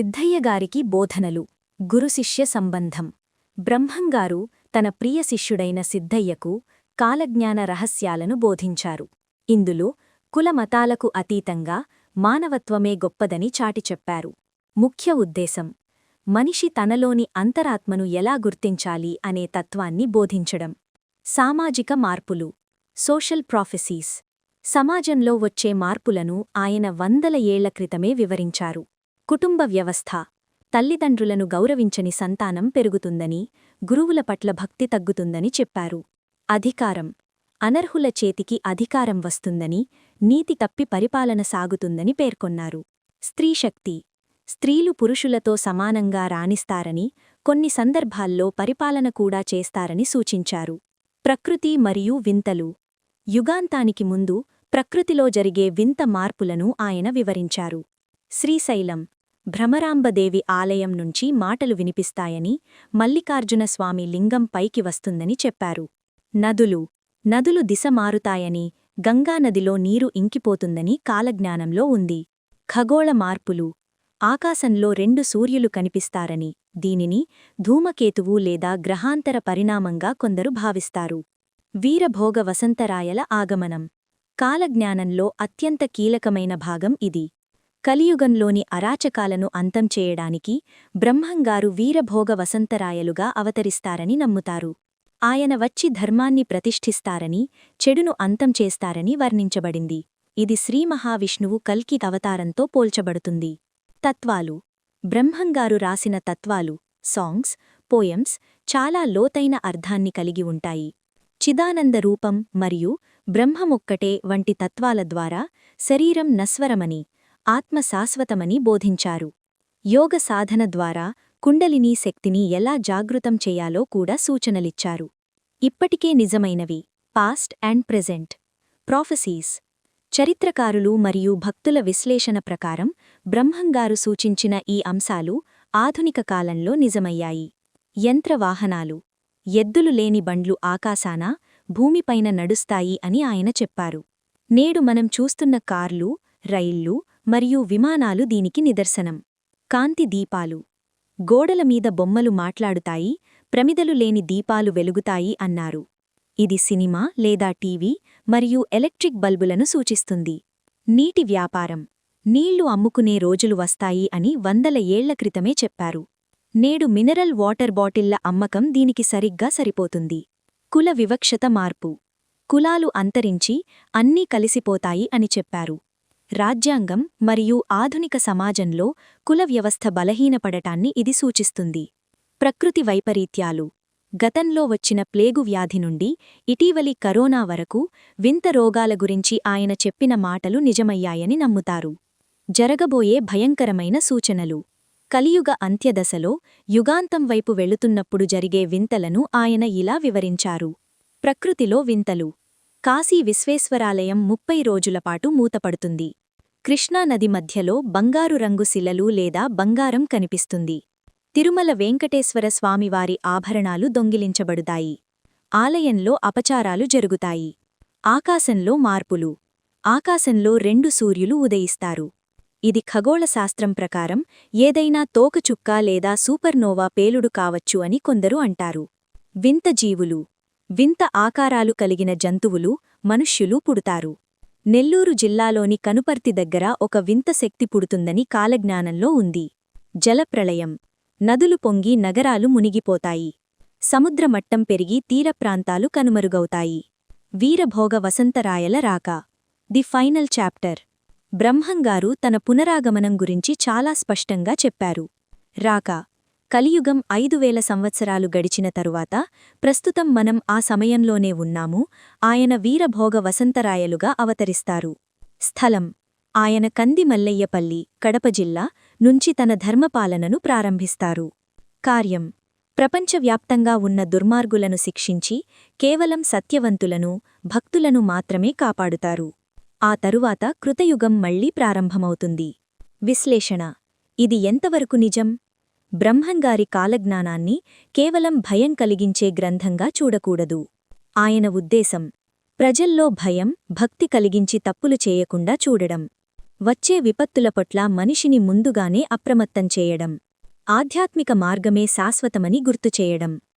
సిద్ధయ్యగారికి బోధనలు. గురుశిష్య సంబంధం. బ్రహ్మంగారు తన ప్రియ శిష్యుడైన సిద్ధయ్యకు కాలజ్ఞాన రహస్యాలను బోధించారు. ఇందులో కులమతాలకు అతీతంగా మానవత్వమే గొప్పదని చాటి చెప్పారు. ముఖ్య ఉద్దేశం మనిషి తనలోని అంతరాత్మను ఎలా గుర్తించాలి అనే తత్వాన్ని బోధించడం. సామాజిక మార్పులు సోషల్ ప్రాఫెసీస్. సమాజంలో వచ్చే మార్పులను ఆయన వందల ఏళ్ళ క్రితమే వివరించారు. కుటుంబ వ్యవస్థ. తల్లిదండ్రులను గౌరవించని సంతానం పెరుగుతుందని గురువుల పట్ల భక్తి తగ్గుతుందని చెప్పారు. అధికారం. అనర్హుల చేతికి అధికారం వస్తుందని నీతి తప్పి పరిపాలన సాగుతుందని పేర్కొన్నారు. స్త్రీశక్తి స్త్రీలు పురుషులతో సమానంగా రాణిస్తారని కొన్ని సందర్భాల్లో పరిపాలన కూడా చేస్తారని సూచించారు. ప్రకృతి మరియు వింతలు. యుగాంతానికి ముందు ప్రకృతిలో జరిగే వింత మార్పులను ఆయన వివరించారు. శ్రీశైలం. భ్రమరాంబదేవి ఆలయం నుంచి మాటలు వినిపిస్తాయని మల్లికార్జున స్వామి లింగం పైకి వస్తుందని చెప్పారు. నదులు నదులు దిశ మారుతాయని గంగానదిలో నీరు ఇంకిపోతుందని కాలజ్ఞానంలో ఉంది. ఖగోళ మార్పులు ఆకాశంలో రెండు సూర్యులు కనిపిస్తారని దీనిని ధూమకేతువు లేదా గ్రహాంతర పరిణామంగా కొందరు భావిస్తారు. వీరభోగ వసంతరాయల ఆగమనం కాలజ్ఞానంలో అత్యంత కీలకమైన భాగం ఇది. కలియుగంలోని అరాచకాలను అంతం చేయడానికి బ్రహ్మంగారు వీరభోగ వసంతరాయలుగా అవతరిస్తారని నమ్ముతారు. ఆయన వచ్చి ధర్మాన్ని ప్రతిష్ఠిస్తారని చెడును అంతం చేస్తారని వర్ణించబడింది. ఇది శ్రీమహావిష్ణువు కల్కి అవతారంతో పోల్చబడుతుంది. తత్వాలు. బ్రహ్మంగారు రాసిన తత్వాలు సాంగ్స్ పోయమ్స్ చాలా లోతైన అర్థాన్ని కలిగి ఉంటాయి. చిదానంద రూపం మరియు బ్రహ్మమొక్కటే వంటి తత్వాల ద్వారా శరీరం నస్వరమని ఆత్మ శాశ్వతమని బోధించారు. యోగ సాధన ద్వారా కుండలినీ శక్తిని ఎలా జాగృతం చేయాలో కూడా సూచనలిచ్చారు. ఇప్పటికే నిజమైనవి. Past and present. ప్రాఫెసీస్. చరిత్రకారులు మరియు భక్తుల విశ్లేషణ ప్రకారం బ్రహ్మంగారు సూచించిన ఈ అంశాలు ఆధునిక కాలంలో నిజమయ్యాయి. యంత్రవాహనాలు ఎద్దులు లేని బండ్లు ఆకాశాన భూమిపైన నడుస్తాయి అని ఆయన చెప్పారు. నేడు మనం చూస్తున్న కార్లు రైళ్ళు మరియు విమానాలు దీనికి నిదర్శనం. కాంతి దీపాలు. గోడల మీద బొమ్మలు మాట్లాడుతాయి ప్రమిదలు లేని దీపాలు వెలుగుతాయి అన్నారు. ఇది సినిమా లేదా టీవీ మరియు ఎలక్ట్రిక్ బల్బులను సూచిస్తుంది. నీటి వ్యాపారం. నీళ్ళు అమ్ముకునే రోజులు వస్తాయి అని వందల ఏళ్ళ క్రితమే చెప్పారు. నేడు మినరల్ వాటర్ బాటిళ్ళ అమ్మకం దీనికి సరిగ్గా సరిపోతుంది. కుల వివక్షత మార్పు. కులాలు అంతరించి అన్నీ కలిసిపోతాయి అని చెప్పారు. రాజ్యాంగం మరియు ఆధునిక సమాజంలో కుల వ్యవస్థ బలహీనపడటాన్ని ఇది సూచిస్తుంది. ప్రకృతి వైపరీత్యాలు. గతంలో వచ్చిన ప్లేగు వ్యాధి నుండి ఇటీవలి కరోనా వరకు వింత రోగాల గురించి ఆయన చెప్పిన మాటలు నిజమయ్యాయని నమ్ముతారు. జరగబోయే భయంకరమైన సూచనలు. కలియుగ అంత్యదశలో యుగాంతం వైపు వెళుతున్నప్పుడు జరిగే వింతలను ఆయన ఇలా వివరించారు. ప్రకృతిలో వింతలు. కాశీ విశ్వేశ్వరాలయం ముప్పై రోజులపాటు మూతపడుతుంది. కృష్ణానది మధ్యలో బంగారు రంగు శిలలు లేదా బంగారం కనిపిస్తుంది. తిరుమల వెంకటేశ్వర స్వామివారి ఆభరణాలు దొంగిలించబడుతాయి. ఆలయంలో అపచారాలు జరుగుతాయి. ఆకాశంలో మార్పులు. ఆకాశంలో రెండు సూర్యులు ఉదయిస్తారు. ఇది ఖగోళశాస్త్రం ప్రకారం ఏదైనా తోకచుక్క లేదా సూపర్నోవా పేలుడు కావచ్చు అని కొందరు అంటారు. వింత జీవులు. వింత ఆకారాలు కలిగిన జంతువులు మనుష్యులు పుడతారు. నెల్లూరు జిల్లాలోని కనుపర్తి దగ్గర ఒక వింత శక్తి పుడుతుందని కాలజ్ఞానంలో ఉంది. జలప్రళయం నదులు పొంగి నగరాలు మునిగిపోతాయి. సముద్రమట్టం పెరిగి తీరప్రాంతాలు కనుమరుగవుతాయి. వీరభోగ వసంతరాయల రాక. The final chapter. బ్రహ్మంగారు తన పునరాగమనం గురించి చాలా స్పష్టంగా చెప్పారు. రాక. కలియుగం ఐదు వేల సంవత్సరాలు గడిచిన తరువాత ప్రస్తుతం మనం ఆ సమయంలోనే ఉన్నాము. ఆయన వీరభోగ వసంతరాయలుగా అవతరిస్తారు. స్థలం ఆయన కంది మల్లయ్యపల్లి కడప జిల్లా నుంచి తన ధర్మపాలనను ప్రారంభిస్తారు. కార్యం ప్రపంచవ్యాప్తంగా ఉన్న దుర్మార్గులను శిక్షించి కేవలం సత్యవంతులను భక్తులను మాత్రమే కాపాడుతారు. ఆ తరువాత కృతయుగం మళ్ళీ ప్రారంభమవుతుంది. విశ్లేషణ ఇది ఎంతవరకు నిజం? బ్రహ్మంగారి కాలజ్ఞానాన్ని కేవలం భయం కలిగించే గ్రంథంగా చూడకూడదు. ఆయన ఉద్దేశం ప్రజల్లో భయం భక్తి కలిగించి తప్పులు చేయకుండా చూడడం. వచ్చే విపత్తుల పట్ల మనిషిని ముందుగానే అప్రమత్తం చేయడం. ఆధ్యాత్మిక మార్గమే శాశ్వతమని గుర్తుచేయడం